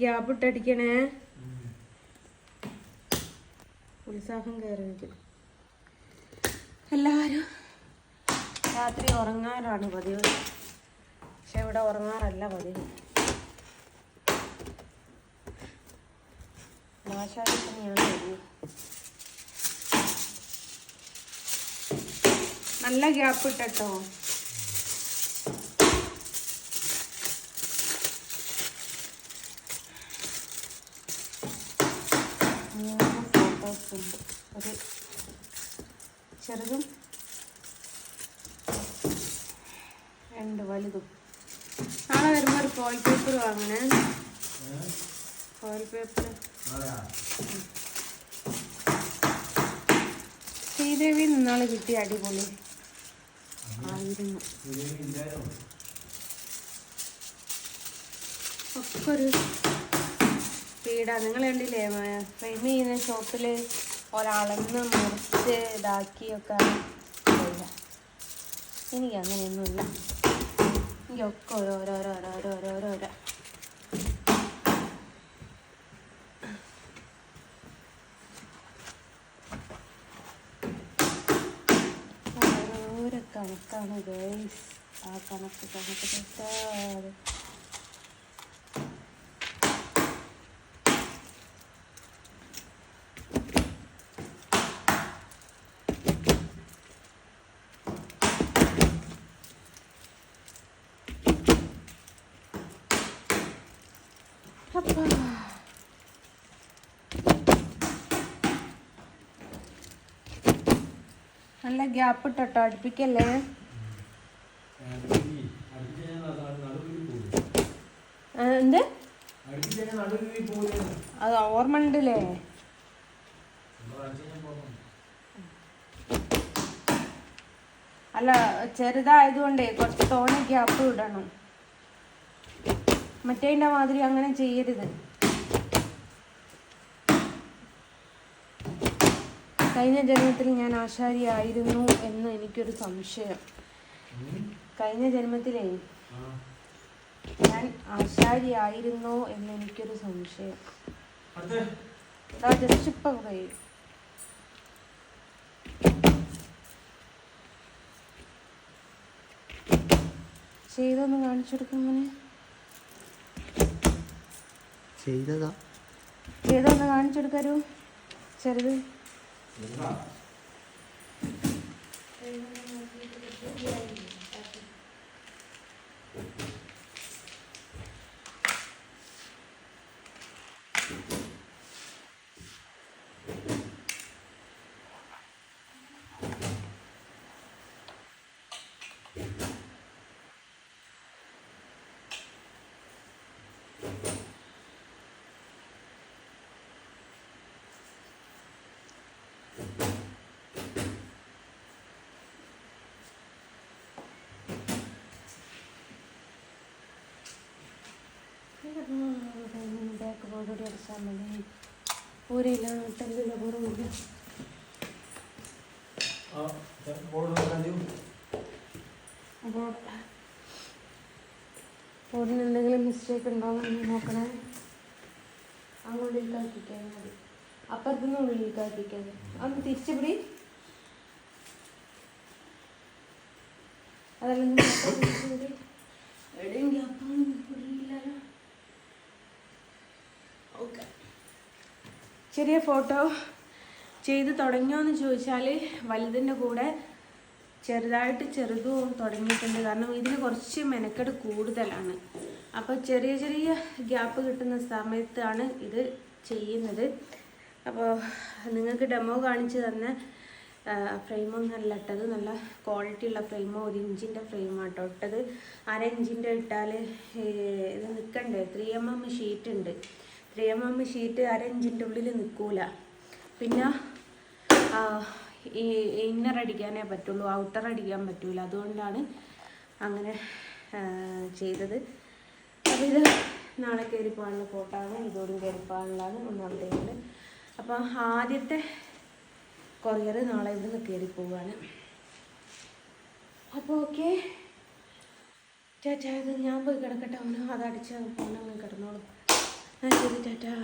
Gap ഇട്ടടിക്കണേ. ഉത്സാഹം കയറി എല്ലാവരും രാത്രി ഉറങ്ങാറാണ് പതിവ്. പക്ഷെ ഇവിടെ ഉറങ്ങാറല്ല പതിവ്. ഭാഷാദിവസം പതിവ്. നല്ല ഗ്യാപ്പ് ഇട്ടോ ഉണ്ട് ഒരു ചെറുതും രണ്ട് വലുതും. നാളെ വരുമ്പോൾ ഒരു ഫോയിൽ പേപ്പർ വാങ്ങണേ. ഫോയിൽ പേപ്പർ ശ്രീദേവി നിന്നാൾ കിട്ടിയ അടിപൊളി. ആയിരുന്നു. ഒക്കെ ഒരു സ്പീഡാ നിങ്ങൾ കണ്ടില്ലേ ഫ്രെയിം ചെയ്യുന്ന ഷോപ്പിൽ ഒരാളെന്ന് മുറിച്ച് ഇതാക്കിയൊക്കെ എനിക്ക് അങ്ങനെയൊന്നുമില്ല. എനിക്കൊക്കെ ഓരോരോരോരോരോരോരോരോ ഓരോ കണക്കാണ് ഗൈസ് ആ കണക്ക് കണക്ക് തെറ്റാതെ. നല്ല ഗ്യാപ്പ് ഇട്ടോ അടുപ്പിക്കല്ലേ എന്ത്? അത് ഓർമ്മ ഉണ്ടല്ലേ അല്ല ചെറുതായതുകൊണ്ടേ കുറച്ച് തോനെ ഗ്യാപ്പ് ഇടണം മറ്റേതിന്റെ മാതിരി അങ്ങനെ ചെയ്യരുത്. കഴിഞ്ഞ ജന്മത്തിൽ ഞാൻ ആശാരി ആയിരുന്നു എന്ന് എനിക്കൊരു സംശയം. കഴിഞ്ഞ ജന്മത്തിലേ ഞാൻ ആശാരി ആയിരുന്നോ എന്ന് എനിക്കൊരു സംശയം. ജസ്റ്റ് ഇപ്പൊ ചെയ്തൊന്ന് കാണിച്ചു കൊടുക്കുമ്പോനെ ചെയ്തതാ. ചെയ്തൊന്ന് കാണിച്ചെടുക്കാരൂ ചെറുത്. Thank you. ബാക്ക് ബോർഡോടെ അടിച്ചാൽ മതി പൂരയില്ല പൂരമില്ല അപ്പോൾ ബോർഡിന് എന്തെങ്കിലും മിസ്റ്റേക്ക് ഉണ്ടോയെന്ന് നോക്കണേ അങ്ങോട്ട് ഉള്ളിലേക്കാക്കിക്കാൻ മതി. അപ്പുറത്തുനിന്ന് ഉള്ളിലേക്കാക്കിക്കാൻ അന്ന് തിരിച്ചു പിടി ചെറിയ ഫോട്ടോ ചെയ്ത് തുടങ്ങിയോ എന്ന് ചോദിച്ചാൽ വലുതിന്റെ കൂടെ ചെറുതായിട്ട് ചെറുതും തുടങ്ങിയിട്ടുണ്ട്. കാരണം ഇതിന് കുറച്ച് മെനക്കെട് കൂടുതലാണ്. അപ്പോൾ ചെറിയ ചെറിയ ഗ്യാപ്പ് കിട്ടുന്ന സമയത്താണ് ഇത് ചെയ്യുന്നത്. അപ്പോൾ നിങ്ങൾക്ക് ഡെമോ കാണിച്ച് തന്ന ഫ്രെയിമൊന്നും അല്ല ഇട്ടത്. നല്ല ക്വാളിറ്റി ഉള്ള ഫ്രെയിമോ ഒരു ഇഞ്ചിന്റെ ഫ്രെയിമാണ് കേട്ടോ ഇട്ടത്. അര ഇഞ്ചിന്റെ ഇട്ടാൽ ഇത് നിൽക്കണ്ടേ ത്രീ എം എം ഷീറ്റ് ഉണ്ട്. ത്രീ ഷീറ്റ് അരഞ്ചിന്റെ ഉള്ളിൽ നിൽക്കൂല പിന്നെ ഈ ഇന്നർ അടിക്കാനേ പറ്റുള്ളൂ. ഔട്ടർ അടിക്കാൻ പറ്റൂല. അതുകൊണ്ടാണ് അങ്ങനെ ചെയ്തത്. അപ്പോൾ ഇത് നാളെ കയറിപ്പോകാനുള്ള ആണ് ഇതോടും കയറിപ്പോകാനുള്ളതാണ് ഒന്നാമത്തെ അപ്പോൾ ആദ്യത്തെ കൊറിയർ നാളെ ഇവിടുന്ന് കയറി പോവുകയാണ് അപ്പോൾ ഓക്കെ. ചേച്ചാ ഇത് ഞാൻ പോയി കിടക്കട്ടെ അവന് അതടിച്ച് പോകണം കിടന്നോളും. ശരി ടാറ്റാ.